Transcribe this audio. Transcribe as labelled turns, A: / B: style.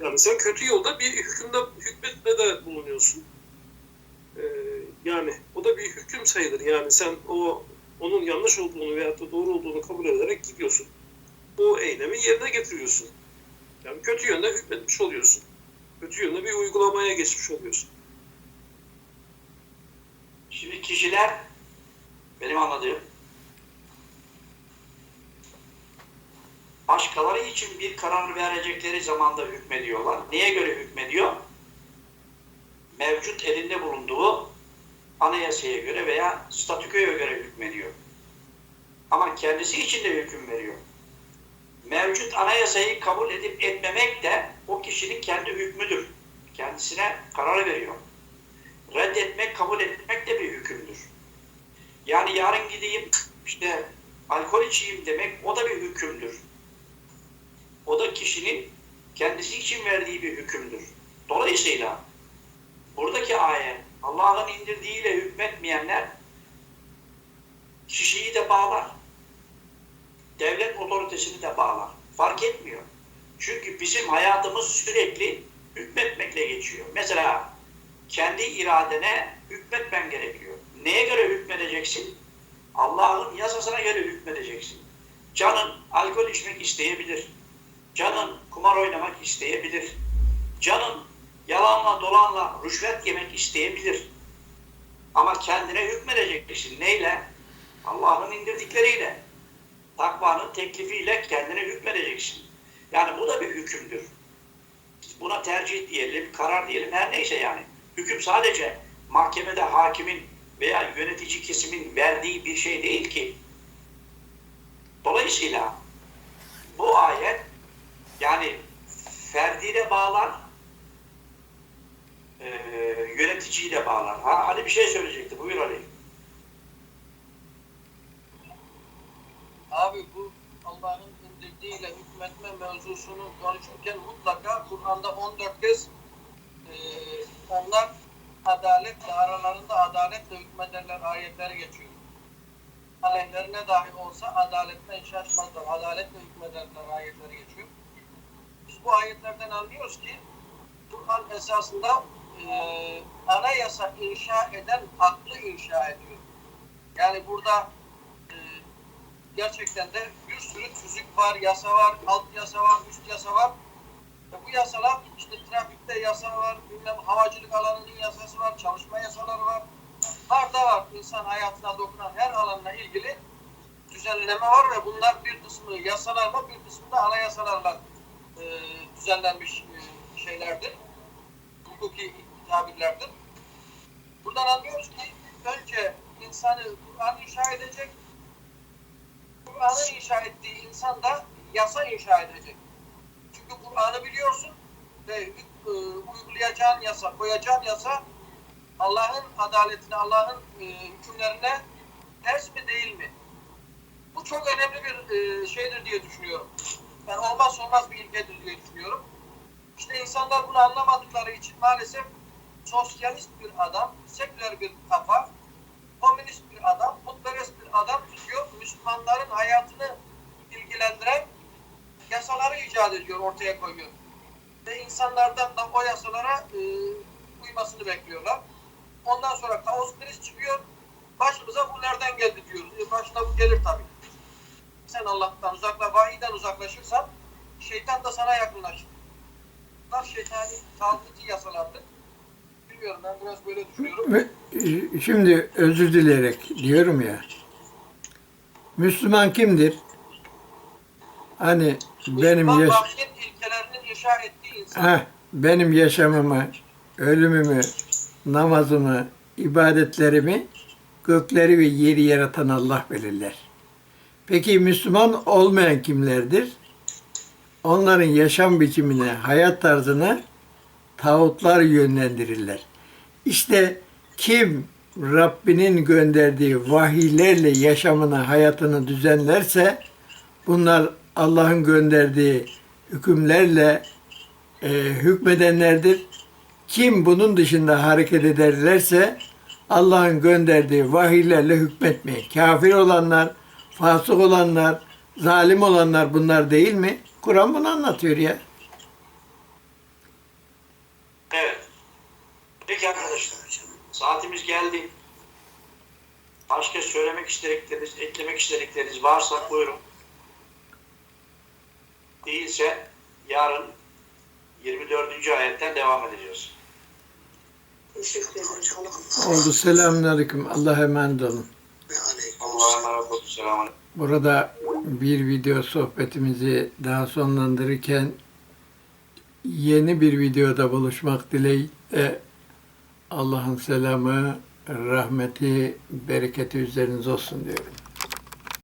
A: Yani sen kötü yolda bir hükümde hükmetmede bulunuyorsun. Ee, yani o da bir hüküm sayılır. Yani sen o onun yanlış olduğunu veyahut da doğru olduğunu kabul ederek gidiyorsun. O eylemi yerine getiriyorsun. Yani kötü yönde hükmetmiş oluyorsun. Kötü yönde bir uygulamaya geçmiş oluyorsun.
B: Şimdi kişiler benim anladığım başkaları için bir karar verecekleri zamanda hükmediyorlar. Neye göre hükmediyor? Mevcut elinde bulunduğu anayasaya göre veya statükoya göre hükmediyor. Ama kendisi için de hüküm veriyor. Mevcut anayasayı kabul edip etmemek de o kişinin kendi hükmüdür. Kendisine karar veriyor reddetmek, kabul etmek de bir hükümdür. Yani yarın gideyim işte alkol içeyim demek o da bir hükümdür. O da kişinin kendisi için verdiği bir hükümdür. Dolayısıyla buradaki ayet Allah'ın indirdiğiyle hükmetmeyenler kişiyi de bağlar. Devlet otoritesini de bağlar. Fark etmiyor. Çünkü bizim hayatımız sürekli hükmetmekle geçiyor. Mesela kendi iradene hükmetmen gerekiyor. Neye göre hükmedeceksin? Allah'ın yasasına göre hükmedeceksin. Canın alkol içmek isteyebilir. Canın kumar oynamak isteyebilir. Canın yalanla dolanla rüşvet yemek isteyebilir. Ama kendine hükmedeceksin. Neyle? Allah'ın indirdikleriyle. Takvanın teklifiyle kendine hükmedeceksin. Yani bu da bir hükümdür. Buna tercih diyelim, karar diyelim, her neyse yani. Hüküm sadece mahkemede hakimin veya yönetici kesimin verdiği bir şey değil ki. Dolayısıyla bu ayet yani ferdi de bağlar, e, yöneticiyi de bağlar. Ha, Ali bir şey söyleyecekti. Buyur Ali.
C: Abi bu Allah'ın indirdiğiyle hükmetme mevzusunu konuşurken mutlaka Kur'an'da 14 kez e, onlar adaletle aralarında adaletle hükmederler ayetleri geçiyor. Aleyhlerine dahi olsa adaletten şaşmazlar. Adaletle hükmederler ayetleri geçiyor. Bu ayetlerden anlıyoruz ki Kur'an esasında e, anayasa inşa eden aklı inşa ediyor. Yani burada e, gerçekten de bir sürü tüzük var, yasa var, alt yasa var, üst yasa var. Ve bu yasalar işte trafikte yasa var, bilmem havacılık alanının yasası var, çalışma yasaları var. Var da var insan hayatına dokunan her alanla ilgili düzenleme var ve bunlar bir kısmı yasalarla bir kısmı da anayasalarla e, düzenlenmiş e, şeylerdir. Hukuki tabirlerdir. Buradan anlıyoruz ki önce insanı Kur'an inşa edecek, Kur'an'ı inşa ettiği insan da yasa inşa edecek. Çünkü Kur'an'ı biliyorsun ve e, uygulayacağın yasa, koyacağın yasa Allah'ın adaletine, Allah'ın e, hükümlerine ters mi değil mi? Bu çok önemli bir e, şeydir diye düşünüyorum. Ben olmaz olmaz bir ilkedir diye düşünüyorum. İşte insanlar bunu anlamadıkları için maalesef sosyalist bir adam, seküler bir kafa, komünist bir adam, putperest bir adam tutuyor. Müslümanların hayatını ilgilendiren yasaları icat ediyor, ortaya koyuyor. Ve insanlardan da o yasalara e, uymasını bekliyorlar. Ondan sonra kaos kriz çıkıyor. Başımıza bu nereden geldi diyoruz. E, başına bu gelir tabii. Sen Allah'tan uzakla, vahiyden uzaklaşırsan şeytan da sana yakınlaşır. Bunlar şeytani sağlıklı yasalardır. Bilmiyorum ben biraz böyle düşünüyorum.
D: E, Şimdi özür dileyerek diyorum ya. Müslüman kimdir? Hani benim
C: Müslüman
D: yaş
C: vahiyet ilkelerinin inşa ettiği insan.
D: Heh, benim yaşamımı, ölümümü, namazımı, ibadetlerimi gökleri ve yeri yaratan Allah belirler. Peki Müslüman olmayan kimlerdir? Onların yaşam biçimine, hayat tarzına tağutlar yönlendirirler. İşte kim Rabbinin gönderdiği vahiylerle yaşamını, hayatını düzenlerse bunlar Allah'ın gönderdiği hükümlerle e, hükmedenlerdir. Kim bunun dışında hareket ederlerse Allah'ın gönderdiği vahiylerle hükmetmeyin. Kafir olanlar, fasık olanlar, zalim olanlar bunlar değil mi? Kur'an bunu anlatıyor ya. Evet.
B: Peki arkadaşlar. Saatimiz geldi. Başka söylemek istedikleriniz, eklemek istedikleriniz varsa buyurun. Değilse yarın 24. ayetten devam edeceğiz.
E: Teşekkür ederim.
D: Oldu. Selamünaleyküm. Allah'a emanet olun. Burada bir video sohbetimizi daha sonlandırırken yeni bir videoda buluşmak dileğiyle Allah'ın selamı, rahmeti, bereketi üzerinize olsun diyorum.